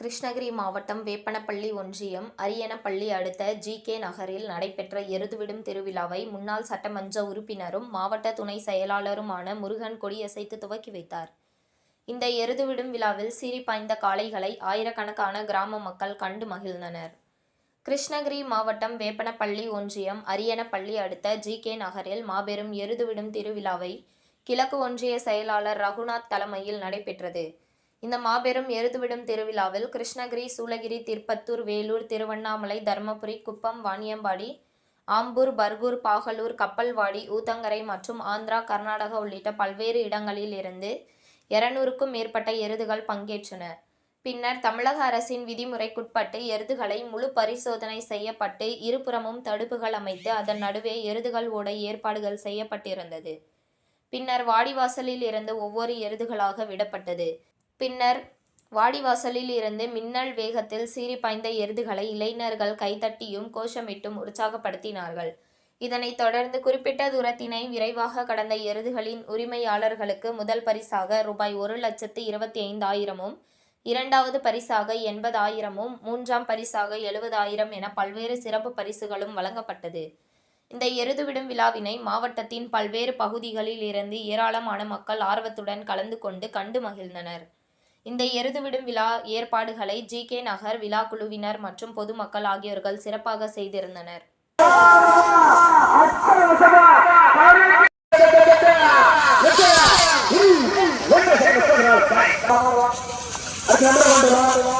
கிருஷ்ணகிரி மாவட்டம் வேப்பனப்பள்ளி ஒன்றியம் அரியனப்பள்ளி அடுத்த ஜி. கே. நகரில் நடைபெற்ற எருதுவிடும் திருவிழாவை முன்னாள் சட்டமன்ற உறுப்பினரும் மாவட்ட துணை செயலாளருமான முருகன் கொடியசைத்து துவக்கி வைத்தார். இந்த எருதுவிடும் விழாவில் சீறி பாய்ந்த காளைகளை ஆயிரக்கணக்கான கிராம மக்கள் கண்டு மகிழ்ந்தனர். கிருஷ்ணகிரி மாவட்டம் வேப்பனப்பள்ளி ஒன்றியம் அரியனப்பள்ளி அடுத்த ஜி. கே. நகரில் மாபெரும் எருதுவிடும் திருவிழாவை கிழக்கு ஒன்றிய செயலாளர் ரகுநாத் தலைமையில் நடைபெற்றது. இந்த மாபெரும் எருதுவிடும் திருவிழாவில் கிருஷ்ணகிரி சூளகிரி திருப்பத்தூர் வேலூர் திருவண்ணாமலை தருமபுரி குப்பம் வாணியம்பாடி ஆம்பூர் பர்கூர் பாகலூர் கப்பல்வாடி ஊத்தங்கரை மற்றும் ஆந்திரா கர்நாடகா உள்ளிட்ட பல்வேறு இடங்களில் இருந்து இருநூறுக்கும் மேற்பட்ட எருதுகள் பங்கேற்றன. பின்னர் தமிழக அரசின் விதிமுறைக்குட்பட்டு எருதுகளை முழு பரிசோதனை செய்யப்பட்டு இருபுறமும் தடுப்புகள் அமைத்து அதன் நடுவே எருதுகள் ஓட ஏற்பாடுகள் செய்யப்பட்டிருந்தது. பின்னர் வாடிவாசலில் இருந்து ஒவ்வொரு எருதுகளாக விடப்பட்டது. பின்னர் வாடிவாசலில் இருந்து மின்னல் வேகத்தில் சீறி பாய்ந்த எருதுகளை இளைஞர்கள் கைதட்டியும் கோஷமிட்டும் உற்சாகப்படுத்தினார்கள். இதனைத் தொடர்ந்து குறிப்பிட்ட தூரத்தினை விரைவாக கடந்த எருதுகளின் உரிமையாளர்களுக்கு முதல் பரிசாக ரூபாய் ஒரு லட்சத்து இருபத்தி ஐந்தாயிரமும் இரண்டாவது பரிசாக எண்பதாயிரமும் மூன்றாம் பரிசாக எழுபதாயிரம் என பல்வேறு சிறப்பு பரிசுகளும் வழங்கப்பட்டது. இந்த எருதுவிடும் விழாவினை மாவட்டத்தின் பல்வேறு பகுதிகளில் இருந்து ஏராளமான மக்கள் ஆர்வத்துடன் கலந்து கொண்டு கண்டு மகிழ்ந்தனர். இந்த எருதுவிடும் விழா ஏற்பாடுகளை ஜி கே நகர் விழா குழுவினர் மற்றும் பொதுமக்கள் ஆகியோர்கள் சிறப்பாக செய்திருந்தனர் உங்கள்